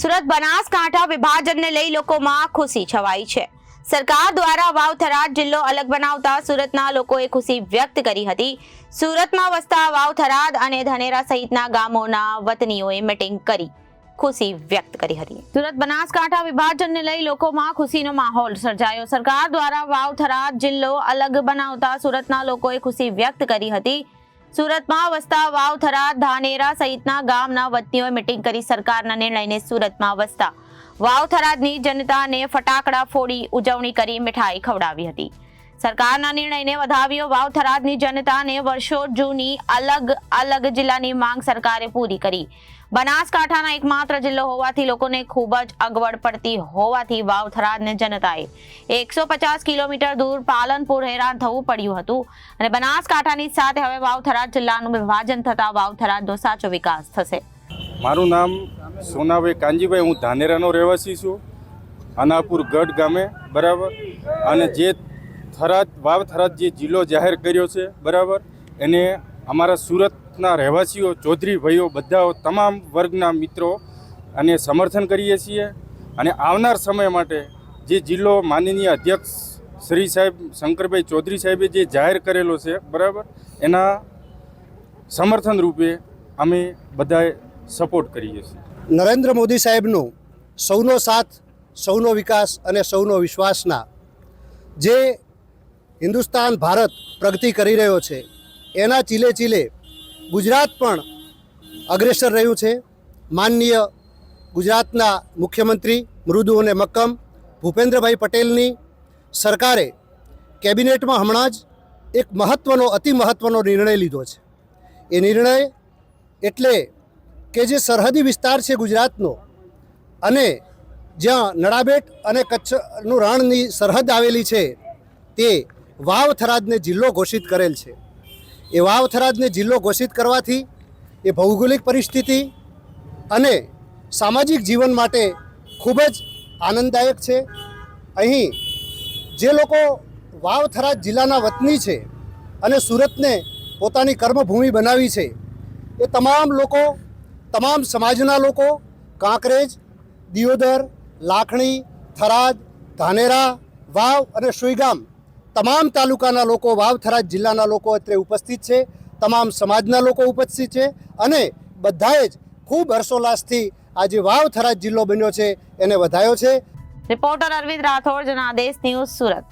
સુરત બનાસકાંઠા વિભાજનને લઈ લોકોમાં ખુશી છવાઈ છે. સરકાર દ્વારા વાવથરા જિલ્લો અલગ બનાવતા સુરતના લોકોએ ખુશી વ્યક્ત કરી હતી. સુરતમાં વસતા વાવથરાદ અને ધનેરા સહિતના ગામોના વતનીઓએ મિટિંગ કરી ખુશી વ્યક્ત કરી હતી. સુરત બનાસકાંઠા વિભાજનને લઈ લોકોમાં ખુશીનો માહોલ સર્જાયો. સરકાર દ્વારા વાવથરાદ જિલ્લો અલગ બનાવતા સુરતના લોકોએ ખુશી વ્યક્ત કરી હતી. સુરતમાં વસતા વાવથરા ધાનેરા સહિતના ગામના વતનીઓએ મિટિંગ કરી સરકારના નિર્ણયને સુરતમાં વસતા. વાવથરાદની જનતાને ફટાકડા ફોડી ઉજવણી કરી મીઠાઈ ખવડાવી હતી. સરકારના નિર્ણયને વધાવ્યો. વાવથરાદની જનતાને વર્ષો જૂની અલગ અલગ જિલ્લાની માંગ સરકારે પૂરી કરી. બનાસકાંઠાના એકમાત્ર જિલ્લો હોવાથી લોકોને ખૂબ જ અગવડ પડતી હોવાથી વાવ થરાદને જનતાએ એકસો પચાસ કિલોમીટર દૂર પાલનપુર હેરાન થવું પડ્યું હતું. અને બનાસકાંઠાની સાથે હવે વાવથરાદ જિલ્લાનું વિભાજન થતા વાવથરાદનો સાચો વિકાસ થશે. મારું નામ સોનાભાઈ કાંજીભાઈ હું ધાનેરાનો રહેવાસી છું. અનાપુર ગઢ ગામે, બરાબર? અને જે થરાદ, વાવ થરાદ જે જિલ્લો જાહેર કર્યો છે, બરાબર? એને અમારા સુરતના રહેવાસીઓ ચૌધરી ભાઈઓ બધા તમામ વર્ગના મિત્રો અને સમર્થન કરીએ છીએ અને આવનાર સમય માટે જે જિલ્લો માનનીય અધ્યક્ષ શ્રી સાહેબ શંકરભાઈ ચૌધરી સાહેબે જે જાહેર કરેલો છે, બરાબર? એના સમર્થન રૂપે અમે બધાએ સપોર્ટ કરીએ છીએ. નરેન્દ્ર મોદી સાહેબનો સૌનો સાથ, સૌનો વિકાસ અને સૌનો વિશ્વાસના જે હિન્દુસ્તાન ભારત પ્રગતિ કરી રહ્યો છે. એના ચીલે ચીલે ગુજરાત પણ અગ્રેસર રહ્યું છે. માનનીય ગુજરાતના મુખ્યમંત્રી મૃદુ અને મક્કમ, ભૂપેન્દ્રભાઈ પટેલની સરકારે કેબિનેટમાં હમણાં જ એક મહત્ત્વનો અતિ મહત્ત્વનો નિર્ણય લીધો છે. એ નિર્ણય એટલે કે જે સરહદી વિસ્તાર છે ગુજરાતનો અને જ્યાં નડાબેટ અને કચ્છનું રણની સરહદ આવેલી છે તે વાવ થરાદને જિલ્લો ઘોષિત કરેલ છે. એ વાવ થરાદને જિલ્લો ઘોષિત કરવાથી એ ભૌગોલિક પરિસ્થિતિ અને સામાજિક જીવન માટે ખૂબ જ આનંદદાયક છે. અહીં જે લોકો વાવ થરાદ જિલ્લાના વતની છે અને સુરતને પોતાની કર્મભૂમિ બનાવી છે, એ તમામ લોકો, તમામ સમાજના લોકો, કાંકરેજ, દિયોદર, લાખણી, થરાદ, ધાનેરા, વાવ અને સુઈગામ તમામ તાલુકાના લોકો વાવ થરાદ જિલ્લાના લોકો અત્રે ઉપસ્થિત છે, તમામ સમાજના લોકો ઉપસ્થિત છે અને બધાએ જ ખૂબ હર્ષોલ્લાસથી આજે વાવ થરાદ જિલ્લો બન્યો છે, એને વધાયો છે. Reporter Arvind Rathod, Janadesh news Surat.